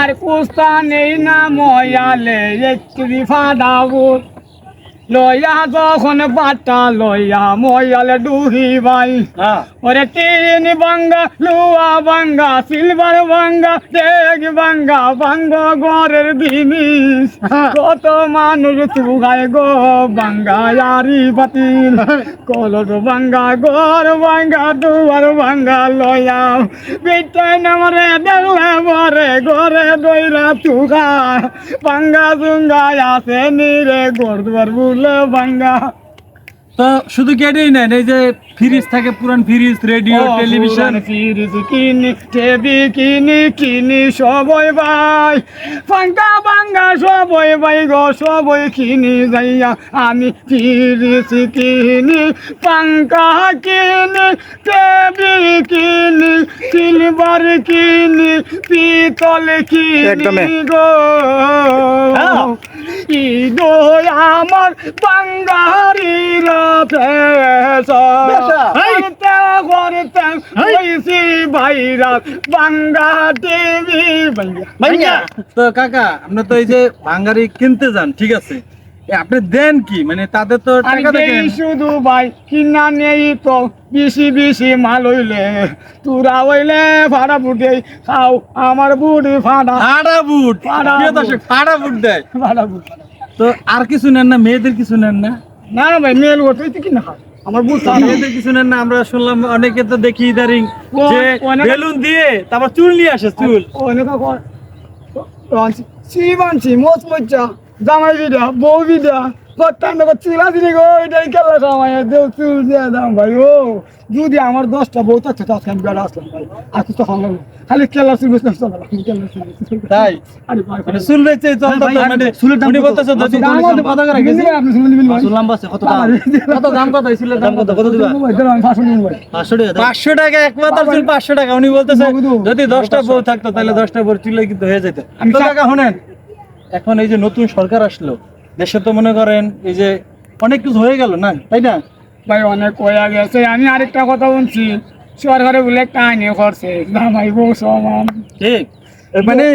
আর কুস্তা নেই না ময়ালে একটি ফাদাবো লইয়া যখন বাটা লইয়া ময়ালে ডুহি ভাই হ্যাঁ। ওরে তিন বাঙ্গা লুয়া বাঙ্গা সিলভার বাঙ্গা দেগ বাঙ্গা বাঙ্গ ঘরের জিনিস। কত মানুষ তুগায় গো বাঙ্গা ইয়ারি বাতিল। কলর বাঙ্গা ঘর বাঙ্গা দুয়ার বাঙ্গা লয়া বিটাই নামরে দেখলে বরে ঘরে দইরা তুগা বাঙ্গা জুঙ্গা আছে নিরে ঘর দুয়ার বুলে তো শুধু কি এটাই নেন এই যে ফ্রিজ থাকে পুরান ফ্রিজ রেডিও টেলিভিশন। ফিরিজ কিনি টেবি কিনি কিনি সবই ভাই ফাঙ্কা বাঙ্গা সবই ভাই গো সবই কিনি যাইয়া আমি ফিরিজ কিনি। পাঙ্কা কিনি টেবি কিনি সিলভার কিনি পিতল কিনি গো। ইগো আমার বাঙ্গারি পেশা করতে করতে হইছি ভাইরা বাঙ্গা টিভি ভাইয়া। তো কাকা আমরা তো এই যে বাঙ্গারি কিনতে যান ঠিক আছে? আপনি দেন কি মানে তাদের তো টাকা দেখেন শুধু ভাই কিনা নেই তো বেশি বেশি মাল হইলে তুরা হইলে ফাড়া ফুটে খাও আমার ফাড়া ফাড়া বুট ফাড়া বুট। বুট দেয় ফাড়া বুট তো আর কিছু নেন না মেয়েদের কিছু নেন না না না ভাই করতে তুই কিনা আমার বুট মেয়েদের কিছু নেন না আমরা শুনলাম অনেকে তো দেখি ইদারিং যে বেলুন দিয়ে তারপর চুল নিয়ে আসে চুল অনেক শিবানছি মোচ মজ্জা জামাই বিদা বউ বিদা করতাম দেখো চিলা দিলি গো এটাই খেলা সময় দেও চুল দিয়ে দাম ভাই ও। যদি আমার দশটা বউ থাকতো তো আজকে আমি বেড়া আসলাম ভাই। আর কিছু তখন লাগবে খালি খেলা চুল বেসলাম চলো খেলা চুল তাই? আরে মানে চুল তো, মানে চুলের দাম কত? বলতেছে যদি দাম কত? করে গেছে। আপনি চুল দিবেন ভাই শুনলাম বাসে কত দাম? কত দাম কত? ছিল দাম কত? কত দিবা? ভাই, দাঁড়াও, আমি পাঁচশো ভাই। পাঁচশো টাকা টাকা এক মাথার চুল পাঁচশো টাকা। উনি বলতেছে যদি বউ থাকতো তাহলে দশটা বউ চুলে কিন্তু হয়ে যেত। আমি টাকা শোনেন। এখন এই যে নতুন সরকার আসলো দেশে তো মনে করেন এই যে অনেক কিছু হয়ে গেল না তাই না? ভাই অনেক কয়া গেছে। আমি আরেকটা কথা বলছি সরকারে বলে কাহিনী করছে জামাই বউ সমান। ঠিক। মানে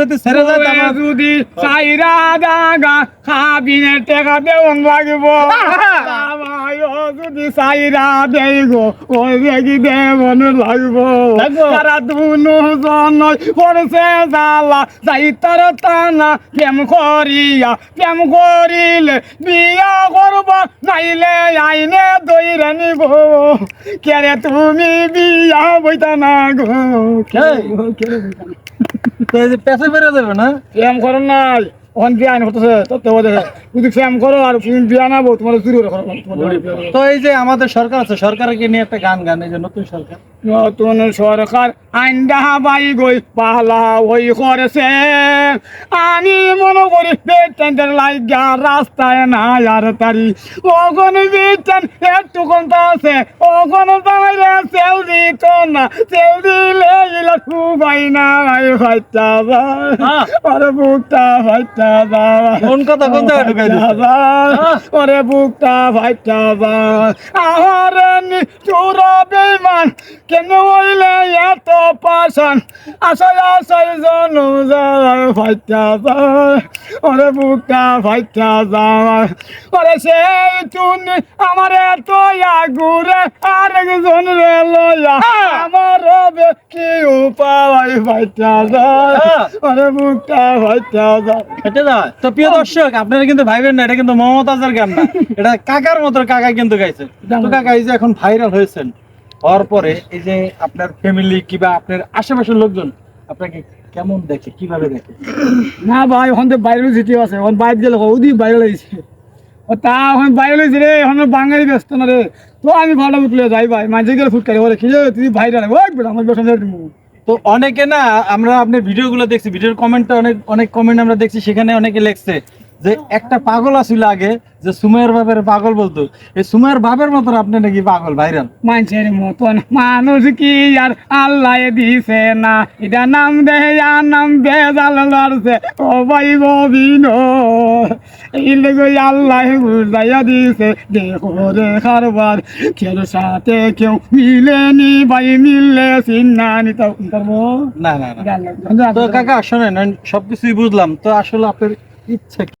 যদি ছেড়ে যায় যদি চাইরা দাগা খাবিনে টেকা লাগিব। যদি চাইরা দেই গো ওই দেখি দেবন লাগব। তারা দুনু জন পড়ছে জালা যাই তার টানা প্রেম করিয়া প্রেম করিলে বিয়া নাইলে আইনে দইরে নিব। কেরে তুমি বিয়া বইতা না গো? তো পেছে বেড়ে যাবে না? এম নাই ওখান বিয়া আইন হতেছে তো বোধে যদি ফ্যাম করো আর তুমি বিয়া না বউ তোমার চুরি করে তো এই যে আমাদের সরকার আছে সরকারকে নিয়ে একটা গান গান এই যে নতুন সরকার। নতুন সরকার আইনডা বাই গই পালা ওই করেছে। আমি মনে করি বেটেন্টের লাইগা রাস্তায় না আর তারি। ওখন বেটেন একটু কমতা আছে ওখন তাইলে সেল দিত না। সেল দিলে ইলা খুবাই না ফাইটা যায়। হ্যাঁ। আরে বুকটা ফাইটা যায়। কোন কথা কোন জায়গায় ঢুকাই দিচ্ছে ওরে বুকটা ফাইটা যায়। আহারে নি চোরা বেমান কেন হইলে এত পাশান আশায় আশায় জনু যায় ফাইটা যায় ওরে বুকটা ফাইটা যায়। ওরে সেই তুমি আমার এত আগুরে আরেকজন রে লয়া আমার তো প্রিয় দর্শক আপনারা কিন্তু ভাইবেন না এটা কিন্তু মমতাজের গান না। এটা কাকার মতো কাকা কিন্তু গাইছে। তো কাকা এই যে এখন ভাইরাল হয়েছেন হওয়ার পরে এই যে আপনার ফ্যামিলি কিংবা আপনার আশেপাশের লোকজন আপনাকে কেমন দেখে কীভাবে দেখে? না ভাই ওখান থেকে বাইরে যেতে আছে ওখান বাইরে গেলে ওদি বাইরে লাগছে ও তা ওখানে বাইরে লাগছে রে ওখানে বাঙালি ব্যস্ত না রে। তো আমি ভালো উঠলে যাই ভাই মাঝে গেলে ফুটকারি ওরে খিলে তুই বাইরে ওই আমার তো অনেকে না, আমরা আপনার ভিডিওগুলো দেখছি ভিডিওর কমেন্টটা অনেক অনেক কমেন্ট আমরা দেখছি, সেখানে অনেকে লেখছে। যে একটা পাগল আছিল আগে যে সুমের বাপের পাগল বলতো। এই সুমের বাপের মতন আপনি নাকি পাগল ভাইরাল? মানুষের মতন মানুষ কি আর আল্লাহ দিছে না? এটা নাম দে আর নাম বেজাল লড়ছে। ও ভাই ববিন এই লেগে আল্লাহ বুঝাইয়া দিছে দেখো রে খারবার কেউ সাথে কেউ মিলেনি ভাই মিললে চিন্নানি তো না না না। তো কাকা শোনেন সবকিছুই বুঝলাম। তো আসলে আপনার ইচ্ছা?